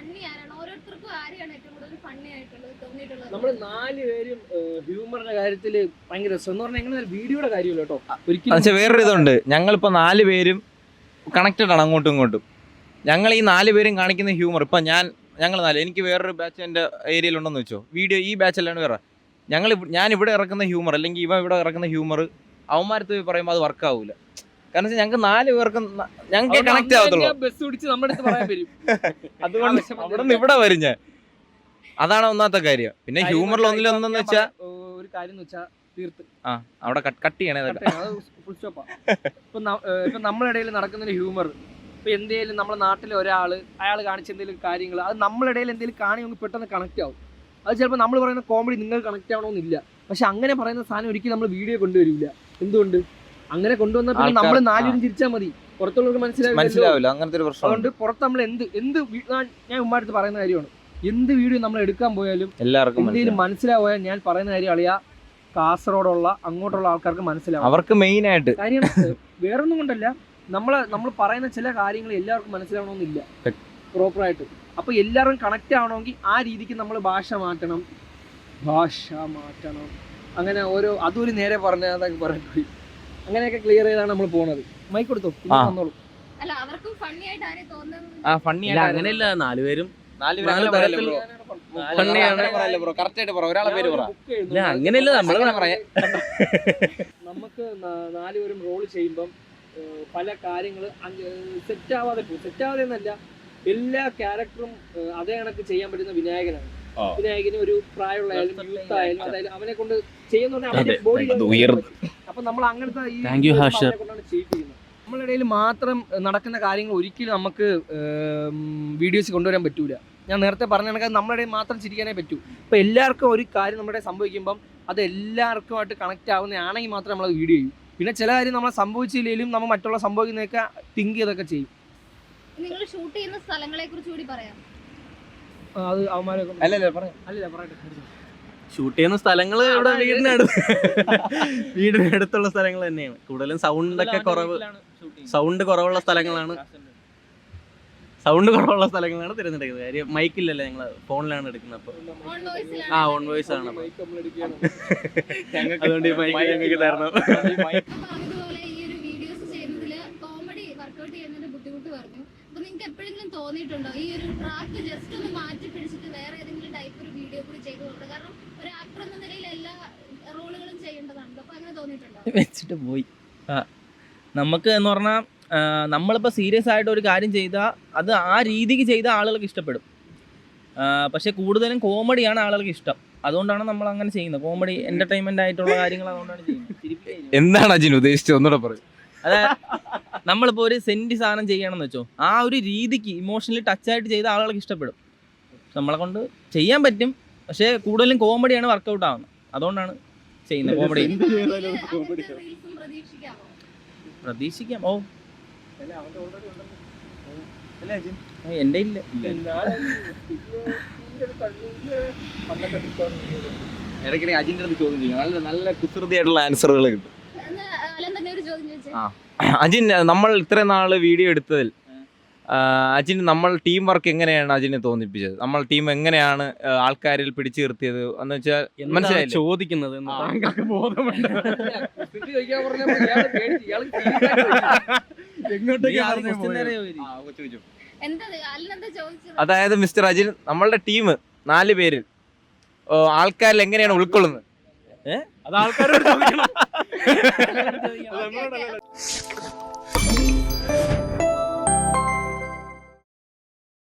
Funny ആരാണ് ഓരോരുത്തർക്കും ആരെയാണ് ഏറ്റവും കൂടുതൽ ഫണ്ണി ആയിട്ടുള്ളത് തോന്നിയിട്ടുള്ളത്? നമ്മൾ നാല് പേരും ഹ്യൂമറിന്റെ കാര്യത്തിൽ ഭയങ്കര രസം എന്ന് പറഞ്ഞാൽ എങ്ങനെ വീഡിയോയുടെ കാര്യമല്ലോ കേട്ടോ. ഒരിക്കലും വേറൊരു ഇതുണ്ട്. ഞങ്ങളിപ്പോ നാല് പേരും കണക്റ്റഡ് ആണ് അങ്ങോട്ടും ഇങ്ങോട്ടും. ഞങ്ങൾ ഈ നാല് പേരും കാണിക്കുന്ന ഹ്യൂമർ ഇപ്പം ഞാൻ ഞങ്ങൾ നാല് എനിക്ക് വേറൊരു ബാച്ച് എന്റെ ഏരിയയിലുണ്ടെന്ന് വെച്ചോ. വീഡിയോ ഈ ബാച്ചല്ലാണ് വേറെ. ഞങ്ങൾ ഞാൻ ഇവിടെ ഇറക്കുന്ന ഹ്യൂമർ അല്ലെങ്കിൽ ഇവ ഇവിടെ ഇറക്കുന്ന ഹ്യൂമർ അവന്മാരത്ത് പറയുമ്പോൾ അത് വർക്ക് ആവൂല. കാരണം വെച്ചാൽ ഞങ്ങൾക്ക് നാല് പേർക്കും ഞങ്ങൾക്ക് കണക്ട് ആവത്തുള്ളൂ. ബസ് പിടിച്ച് നമ്മുടെ അടുത്ത് പറയാൻ വരും. അതുകൊണ്ട് അവിടെ നിന്ന് ഇവിടെ വരും ഞാൻ. അതാണ് ഒന്നാമത്തെ കാര്യം. പിന്നെ ഹ്യൂമറിൽ ഒന്നിലൊന്നെന്ന് വെച്ചാൽ ഒരു കാര്യം എന്ന് വെച്ചാൽ തീർത്ത്. ആ അവിടെ കട്ട് ചെയ്യണേ. ഫുൾ സ്റ്റോപ്പാ ഇപ്പൊ ന- ഏഹ് ഇപ്പൊ നമ്മളിടയിൽ നടക്കുന്ന ഹ്യൂമർ ഇപ്പൊ എന്തേലും നമ്മുടെ നാട്ടിലെ ഒരാൾ അയാൾ കാണിച്ച എന്തെങ്കിലും കാര്യങ്ങൾ അത് നമ്മളിടയിൽ എന്തെങ്കിലും കാണി നമുക്ക് പെട്ടെന്ന് കണക്ട് ആവും. അത് ചിലപ്പോൾ നമ്മൾ പറയുന്ന കോമഡി നിങ്ങൾ കണക്ട് ആവണമെന്നില്ല പക്ഷെ അങ്ങനെ പറയുന്ന സാധനം ഒരിക്കലും നമ്മൾ വീഡിയോ കൊണ്ടുവരില്ല എന്തുകൊണ്ട്? അങ്ങനെ കൊണ്ടുവന്നാൽ പിന്നെ നമ്മൾ നാലുപേരും തിരിച്ചാൽ മതി. പുറത്തുള്ളവർക്ക് മനസ്സിലാവില്ല മനസ്സിലാവില്ല അങ്ങനത്തെ ഒരു പ്രശ്നം അതുകൊണ്ട് പുറത്ത് നമ്മൾ എന്ത് എന്ത് ഞാൻ- ഉമ്മാടുത്ത് പറയുന്ന കാര്യമാണ്. എന്ത് വീഡിയോ നമ്മൾ എടുക്കാൻ പോയാലും എല്ലാവർക്കും എന്തെങ്കിലും മനസ്സിലാവും. മനസ്സിലാവാൻ ഞാൻ പറയുന്ന കാര്യം അളിയാ കാസർഗോഡുള്ള അങ്ങോട്ടുള്ള ആൾക്കാർക്ക് മനസ്സിലാവും. അവർക്ക് മെയിൻ ആയിട്ട്. കാര്യം വേറൊന്നും കൊണ്ടല്ല. നമ്മൾ നമ്മൾ പറയുന്ന ചില കാര്യങ്ങൾ എല്ലാവർക്കും മനസ്സിലാവണമെന്നില്ല. പ്രോപ്പർ ആയിട്ട് അപ്പൊ എല്ലാവരും കണക്ട് ആവണമെങ്കിൽ ആ രീതിക്ക് നമ്മൾ ഭാഷ മാറ്റണം. ഭാഷ മാറ്റണം. അങ്ങനെ ഓരോ അതൊരു നേരെ പറഞ്ഞ അതൊക്കെ പറയാൻ പോയി അങ്ങനെയൊക്കെ ക്ലിയർ ചെയ്താണ് നമ്മൾ പോണത്. മൈക്ക് കൊടുത്തു? പിന്നെ ആ. വന്നോളൂ. അല്ല അവർക്കും ഫണ്ണി ആയിട്ട് ആരെ തോന്നുന്നത് ആ ഫണ്ണി ഇല്ല അങ്ങനെയല്ല നാലുപേരും നാല് നാല് തരത്തിൽ ഫണ്ണിയാണ്. കറക്റ്റ് ആയിട്ട് പറ ഒരാളെ പേര് പറ. ഇല്ല അങ്ങനെയല്ല നമ്മൾ അങ്ങനെ പറയാം. നമുക്ക് ന- നാലുപേരും റോൾ ചെയ്യുമ്പം ഏഹ്, പല കാര്യങ്ങൾ സെറ്റ് ആവാതെ പോകും സെറ്റ് ആവാതെ എന്നല്ല എല്ലാ ക്യാരക്ടറും ഏഹ്, അതേ കണക്ക് ചെയ്യാൻ പറ്റുന്ന വിനായകനാണ്. ആ. വിനായകന് ഒരു പ്രായമുള്ള ആയാലും യൂത്ത് ആയാലും അതായത് അവനെ കൊണ്ട് ചെയ്യുന്ന അവന്റെ അതെ, ബോഡി അത് ഉയർന്നു. അപ്പൊ നമ്മൾ അങ്ങനത്തെ ഈ Thank you, അവനെ ഹാഷിർ. കൊണ്ടാണ് ചെയ്യിപ്പിക്കുന്നത് നമ്മളുടെ ഇടയിൽ മാത്രം നടക്കുന്ന കാര്യങ്ങൾ ഒരിക്കലും നമുക്ക് വീഡിയോസ് കൊണ്ടുവരാൻ പറ്റൂല. ഞാൻ നേരത്തെ പറഞ്ഞ കണക്കാൻ നമ്മളിടയിൽ ഇടയിൽ മാത്രം ചിരിക്കാനേ പറ്റൂ. അപ്പൊ എല്ലാവർക്കും ഒരു കാര്യം നമ്മുടെ സംഭവിക്കുമ്പം അത് എല്ലാവർക്കുമായിട്ട് കണക്ട് ആവുന്നതാണെങ്കിൽ മാത്രമേ നമ്മൾ വീഡിയോ ചെയ്യും. പിന്നെ ചില കാര്യം നമ്മളെ സംഭവിച്ചില്ലെങ്കിലും നമ്മൾ മറ്റുള്ള സംഭവിക്കുന്നതൊക്കെ തിങ്ക് ചെയ്തൊക്കെ ചെയ്യും. നിങ്ങൾ ഷൂട്ട് ചെയ്യുന്ന സ്ഥലങ്ങളെ കുറിച്ച് കൂടി പറയാം അത് അവന്മാരെ അല്ലല്ലേ അല്ലല്ല പറയാം. അല്ലല്ല പറയട്ടെ ഷൂട്ട് ചെയ്യുന്ന സ്ഥലങ്ങൾ ഇവിടെ വീടിനടുത്ത്. വീടിനടുത്തുള്ള സ്ഥലങ്ങൾ തന്നെയാണ്. കൂടുതലും സൗണ്ടൊക്കെ കുറവ് സൗണ്ട് കുറവുള്ള സ്ഥലങ്ങളാണ്. സൗണ്ട് കുറവുള്ള സ്ഥലങ്ങളാണ് തിരഞ്ഞെടുക്കുന്നത്. കാര്യം മൈക്കില്ലല്ലോ ഞങ്ങൾ ഫോണിലാണ് എടുക്കുന്നത് അപ്പോൾ ആ ഓൺ വോയിസ് ആണ് മൈക്ക് നമ്മൾ എടുക്കുകയാണ്. അതുകൊണ്ട് ഈ മൈക്ക് ഞങ്ങൾക്ക് തരണം. പറഞ്ഞതുപോലെ ഈ ഒരു വീഡിയോസ് ചെയ്യുന്നതിൽ കോമഡി വർക്ക്ഔട്ട് ചെയ്യുന്നതിന്റെ ബുദ്ധിമുട്ട് പറഞ്ഞു അപ്പൊ നിങ്ങൾക്ക് എപ്പോഴെങ്കിലും തോന്നിയിട്ടുണ്ടോ? ഈ ഒരു ട്രാക്ക് ജസ്റ്റ് ഒന്ന് മാറ്റി പിടിച്ചിട്ട് വേറെ ഏതെങ്കിലും ടൈപ്പ് ഒരു വീഡിയോ കൂടി ചെയ്തു കൊടുക്കുക കാരണം ഒരു ആക്ടർ എന്ന നിലയിൽ എല്ലാ റോളുകളും ചെയ്യേണ്ടതാണ് അപ്പൊ അങ്ങനെ തോന്നിയിട്ടുണ്ടോ വെച്ചിട്ട് പോയി. ആ നമുക്ക് എന്ന് പറഞ്ഞാൽ നമ്മളിപ്പോൾ സീരിയസ് ആയിട്ട് ഒരു കാര്യം ചെയ്താൽ അത് ആ രീതിക്ക് ചെയ്ത ആളുകൾക്ക് ഇഷ്ടപ്പെടും. പക്ഷേ കൂടുതലും കോമഡിയാണ് ആളുകൾക്ക് ഇഷ്ടം. അതുകൊണ്ടാണ് നമ്മൾ അങ്ങനെ ചെയ്യുന്നത്. കോമഡി എന്റർടൈൻമെന്റ് ആയിട്ടുള്ള കാര്യങ്ങൾ അതുകൊണ്ടാണ് ചെയ്യുന്നത്. എന്താണ് അജിൻ ഉദ്ദേശിച്ചത്? ഒന്നുകൂടെ പറയും. അതായത് നമ്മളിപ്പോൾ ഒരു സെന്റ് സാധനം ചെയ്യണമെന്ന് വെച്ചോ ആ ഒരു രീതിക്ക് ഇമോഷണലി ടച്ച് ആയിട്ട് ചെയ്ത ആളുകൾക്ക് ഇഷ്ടപ്പെടും. നമ്മളെ കൊണ്ട് ചെയ്യാൻ പറ്റും. പക്ഷേ കൂടുതലും കോമഡിയാണ് വർക്കൗട്ട് ആവുന്നത്. അതുകൊണ്ടാണ് ചെയ്യുന്നത്? കോമഡി പ്രതീക്ഷിക്കാം. ഓ. എന്റെ ഇല്ല. ഇടയ്ക്കിടെ അജിന്റെ അടുത്ത് ചോദ്യം ചെയ്യും നല്ല നല്ല കുസൃതിയായിട്ടുള്ള ആൻസറുകൾ കിട്ടും. അജിൻ നമ്മൾ ഇത്രയും നാൾ വീഡിയോ എടുത്തതിൽ ആ, അജിൻ നമ്മൾ ടീം വർക്ക് എങ്ങനെയാണ് അജിനെ തോന്നിപ്പിച്ചത്? നമ്മൾ ടീം എങ്ങനെയാണ് ആൾക്കാരിൽ പിടിച്ചു നിർത്തിയത് എന്ന് വെച്ചാൽ മനസ്സിലായി? ചോദിക്കുന്നത് അതായത് മിസ്റ്റർ അജിൻ നമ്മളുടെ ടീം നാല് പേരിൽ ആൾക്കാരിൽ എങ്ങനെയാണ് ഉൾക്കൊള്ളുന്നത്? അത് ആൾക്കാരോട് ചോദിക്കണം.